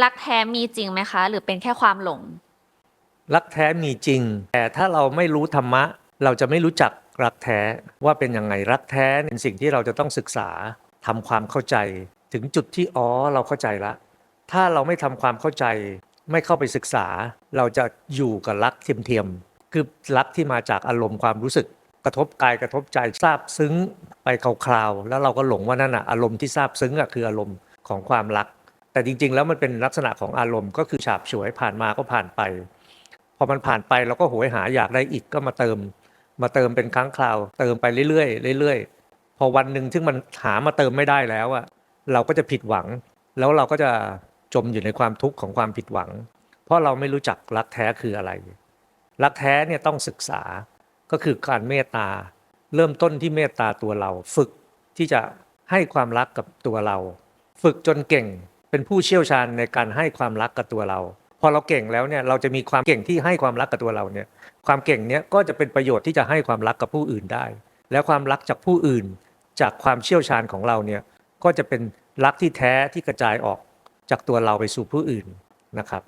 รักแท้มีจริงไหมคะ หรือเป็นแค่ความหลง รักแท้มีจริง แต่ถ้าเราไม่รู้ธรรมะ เราจะไม่รู้จักรักแท้ว่าเป็นยังไงรักแท้เป็นสิ่งที่เราจะต้องศึกษาทำความเข้าใจ ถึงจุดที่อ๋อเราเข้าใจละ ถ้าเราไม่ทำความเข้าใจ ไม่เข้าไปศึกษา เราจะอยู่กับรักเทียมๆคือรักที่มาจากอารมณ์ความรู้สึก กระทบกายกระทบใจซาบซึ้งไปคราวๆแล้วเราก็หลงว่านั่นอะอารมณ์ที่ซาบซึ้งอะคืออารมณ์ของความรัก แต่จริง ๆ แล้วมันเป็นลักษณะของอารมณ์ก็คือฉาบฉวยผ่านมาก็ผ่านไป พอมันผ่านไปเราก็โหยหาอยากได้อีกก็มาเติม มาเติมเป็นครั้งคราว เติมไปเรื่อยๆเรื่อยๆ พอวันหนึ่งที่มันหามาเติมไม่ได้แล้วอะเราก็จะผิดหวัง แล้วเราก็จะจมอยู่ในความทุกข์ของความผิดหวัง เพราะเราไม่รู้จักรักแท้คืออะไร รักแท้เนี่ยต้องศึกษาก็คือการเมตตา เริ่มต้นที่เมตตาตัวเรา ฝึกที่จะให้ความรักกับตัวเรา ฝึกจนเก่ง เป็นผู้เชี่ยวชาญในการให้ความรักกับตัวเรา พอเราเก่งแล้วเนี่ยเราจะมีความเก่งที่ให้ความรักกับตัวเราเนี่ยความเก่งเนี้ยก็จะเป็นประโยชน์ที่จะให้ความรักกับผู้อื่นได้ แล้วความรักจากผู้อื่น จากความเชี่ยวชาญของเราเนี่ยก็จะเป็นรักที่แท้ที่กระจายออกจากตัวเราไปสู่ผู้อื่นนะครับ